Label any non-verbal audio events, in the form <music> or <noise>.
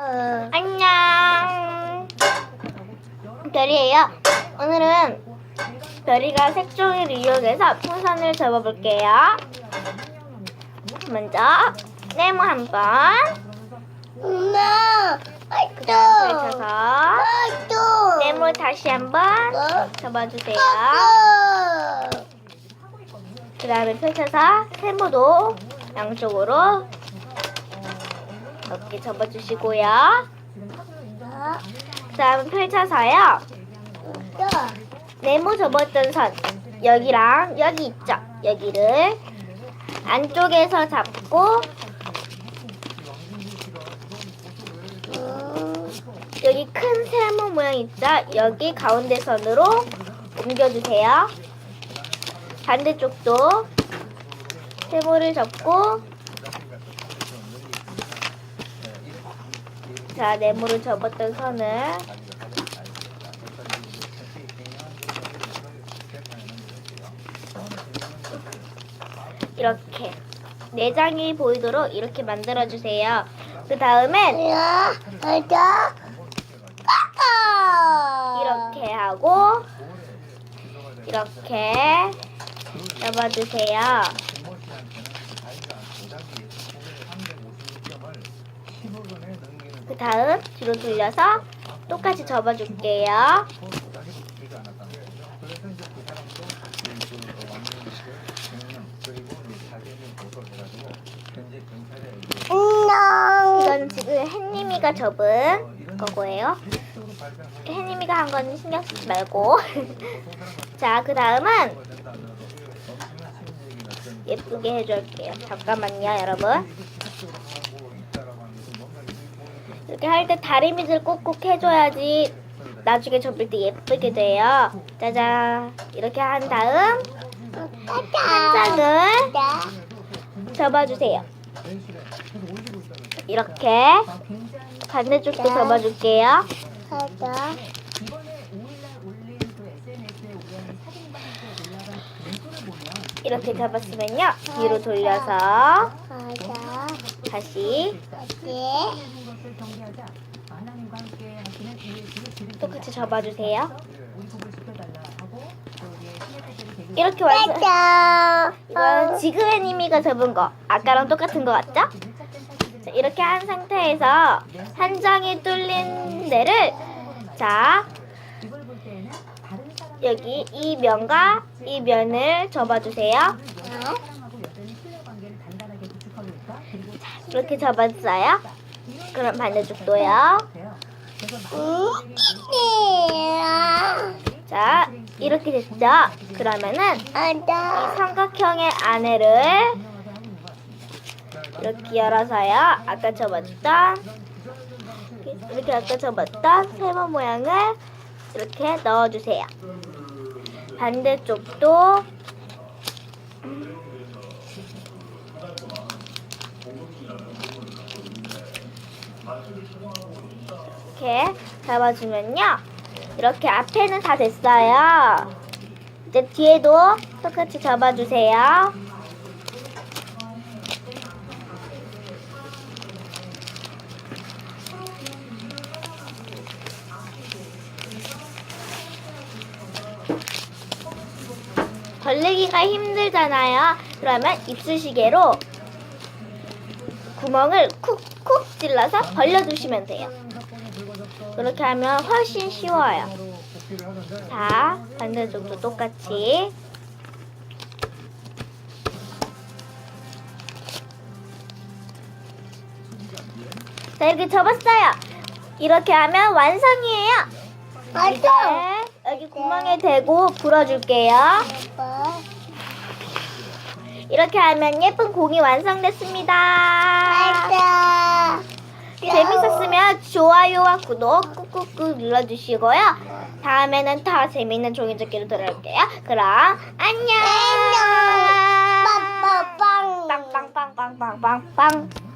어. 안녕. 별이에요. 오늘은 별이가 색종이를 이용해서 풍선을 접어볼게요. 먼저 네모 한 번, 엄마, 그다음 펼쳐서 네모 다시 한번 어? 접어주세요. 그 다음에 펼쳐서 세모도 양쪽으로 이렇게 접어주시고요. 그 다음에 펼쳐서요. 네모 접었던 선 여기랑 여기 있죠? 여기를 안쪽에서 잡고 음, 여기 큰 세모 모양 있죠? 여기 가운데 선으로 옮겨주세요. 반대쪽도 세모를 접고 자 네모를 접었던 선을 이렇게 내장이 보이도록 이렇게 만들어 주세요. 그 다음엔. 이렇게 하고 이렇게 접어주세요. 그 다음 뒤로 돌려서 똑같이 접어줄게요. 이건 지금 햇님이가 접은 거고요. 햇님이가 한 거는 신경 쓰지 말고. <laughs> 자, 그 다음은 예쁘게 해줄게요. 잠깐만요, 여러분. 이렇게 할 때 다리 밑을 꼭꼭 해줘야지 나중에 접을 때 예쁘게 돼요. 짜잔. 이렇게 한 다음 한 장을 접어주세요. 이렇게 반대쪽도 접어줄게요. 아빠. 이렇게 접었으면요. 뒤로 돌려서. 다시 네. 똑같이 접어주세요. 이렇게 완성. 이건 지그의 님이가 접은 거. 아까랑 똑같은 거 같죠? 자, 이렇게 한 상태에서 한 장이 뚫린 데를 자 여기 이 면과 이 면을 접어주세요. 이렇게 접었어요. 그럼 반대쪽도요. 음, 자 이렇게 됐죠? 그러면은 이. 삼각형의 안에를 이렇게 열어서요. 아까 접었던 이렇게 아까 접었던 세모 모양을 이렇게 넣어주세요. 반대쪽도 이렇게 잡아주면요. 이렇게 앞에는 다 됐어요. 이제 뒤에도 똑같이 잡아주세요. 벌리기가 힘들잖아요. 그러면 입수시개로 구멍을 쿡쿡 찔러서 벌려주시면 돼요. 그렇게 하면 훨씬 쉬워요. 자, 반대쪽도 똑같이. 자, 이렇게 접었어요. 이렇게 하면 완성이에요. 이제 여기 구멍에 대고 불어줄게요. 이렇게 하면 예쁜 공이 완성됐습니다. 아빠. 재밌었으면 좋아요와 구독 꾹꾹꾹 눌러주시고요. 다음에는 더 재밌는 종이접기로 돌아올게요. 그럼 안녕. 안녕. 빵빵빵. 빵빵빵빵빵빵빵.